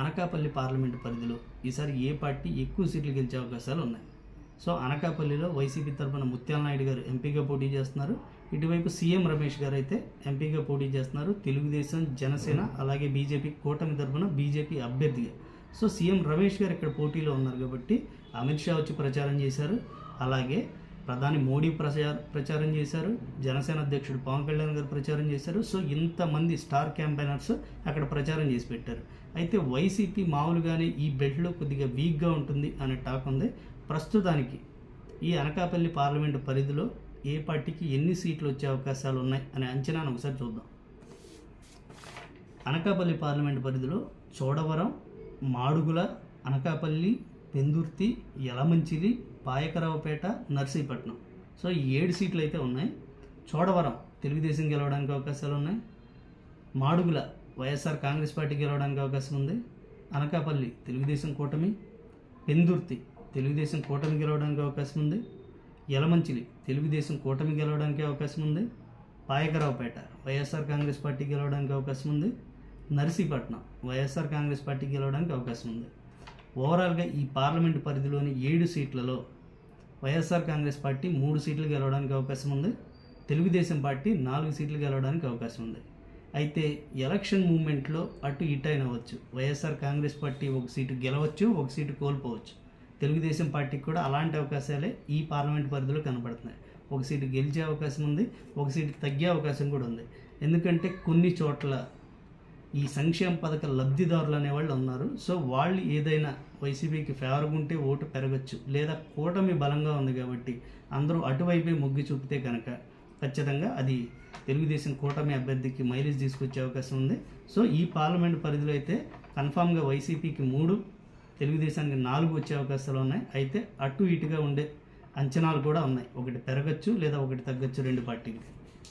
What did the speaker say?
Anakapalli parliament పరిధిలో ఈసారి ఏ party ఎక్కువ సీట్లు గెలిచే అవకాశాలు ఉన్నాయి? సో అనకాపల్లిలో వైసీపీ తరఫున ముత్యాల నాయుడు గారు ఎంపీగా పోటీ చేస్తున్నారు. ఇటువైపు సీఎం రమేష్ గారు అయితే ఎంపీగా పోటీ చేస్తున్నారు. తెలుగుదేశం జనసేన అలాగే బీజేపీ కూటమి తరఫున బీజేపీ అభ్యర్థిగా. సో సీఎం రమేష్ గారు ఇక్కడ పోటీలో ఉన్నారు కాబట్టి అమిత్ షా వచ్చి ప్రచారం చేశారు. అలాగే ప్రధాని మోడీ ప్రచారం చేశారు జనసేన అధ్యక్షుడు పవన్ కళ్యాణ్ గారు ప్రచారం చేశారు. సో ఇంతమంది స్టార్ క్యాంపెయినర్స్ అక్కడ ప్రచారం చేసి పెట్టారు. అయితే వైసీపీ మామూలుగానే ఈ బెల్ట్లో కొద్దిగా వీక్గా ఉంటుంది అనే టాక్ ఉంది. ప్రస్తుతానికి ఈ అనకాపల్లి పార్లమెంటు పరిధిలో ఏ పార్టీకి ఎన్ని సీట్లు వచ్చే అవకాశాలు ఉన్నాయి అనే అంచనాను ఒకసారి చూద్దాం. అనకాపల్లి పార్లమెంటు పరిధిలో చోడవరం మాడుగుల అనకాపల్లి పెందుర్తి యలమంచిలి పాయకరావుపేట నర్సీపట్నం. సో ఈ ఏడు సీట్లు అయితే ఉన్నాయి. చోడవరం తెలుగుదేశం గెలవడానికి అవకాశాలు ఉన్నాయి మాడుగుల వైఎస్ఆర్ కాంగ్రెస్ పార్టీ గెలవడానికి అవకాశం ఉంది. అనకాపల్లి తెలుగుదేశం కూటమి. పెందుర్తి తెలుగుదేశం కూటమి గెలవడానికి అవకాశం ఉంది. యలమంచిలి తెలుగుదేశం కూటమి గెలవడానికి అవకాశం ఉంది. పాయకరావుపేట వైఎస్ఆర్ కాంగ్రెస్ పార్టీ గెలవడానికి అవకాశం ఉంది. నర్సీపట్నం వైఎస్ఆర్ కాంగ్రెస్ పార్టీ గెలవడానికి అవకాశం ఉంది. ఓవరాల్గా ఈ పార్లమెంటు పరిధిలోని ఏడు సీట్లలో వైఎస్ఆర్ కాంగ్రెస్ పార్టీ మూడు సీట్లు గెలవడానికి అవకాశం ఉంది. తెలుగుదేశం పార్టీ నాలుగు సీట్లు గెలవడానికి అవకాశం ఉంది. అయితే ఎలక్షన్ మూమెంట్లో అటు ఇటు అయిన అవ్వచ్చు. వైఎస్ఆర్ కాంగ్రెస్ పార్టీ ఒక సీటు గెలవచ్చు ఒక సీటు కోల్పోవచ్చు. తెలుగుదేశం పార్టీకి కూడా అలాంటి అవకాశాలే ఈ పార్లమెంట్ పరిధిలో కనబడుతున్నాయి. ఒక సీటు గెలిచే అవకాశం ఉంది ఒక సీటు తగ్గే అవకాశం కూడా ఉంది. ఎందుకంటే కొన్ని చోట్ల ఈ సంక్షేమ పథక లబ్ధిదారులు అనేవాళ్ళు ఉన్నారు. సో వాళ్ళు ఏదైనా వైసీపీకి ఫేవర్గా ఉంటే ఓటు పెరగచ్చు. లేదా కూటమి బలంగా ఉంది కాబట్టి అందరూ అటువైపే మొగ్గు చూపితే కనుక ఖచ్చితంగా అది తెలుగుదేశం కూటమి అభ్యర్థికి మైలేజ్ తీసుకొచ్చే అవకాశం ఉంది. సో ఈ పార్లమెంట్ పరిధిలో అయితే కన్ఫామ్గా వైసీపీకి మూడు తెలుగుదేశానికి నాలుగు వచ్చే అవకాశాలు ఉన్నాయి. అయితే అటు ఇటుగా ఉండే అంచనాలు కూడా ఉన్నాయి. ఒకటి పెరగచ్చు లేదా ఒకటి తగ్గచ్చు రెండు పార్టీలకి.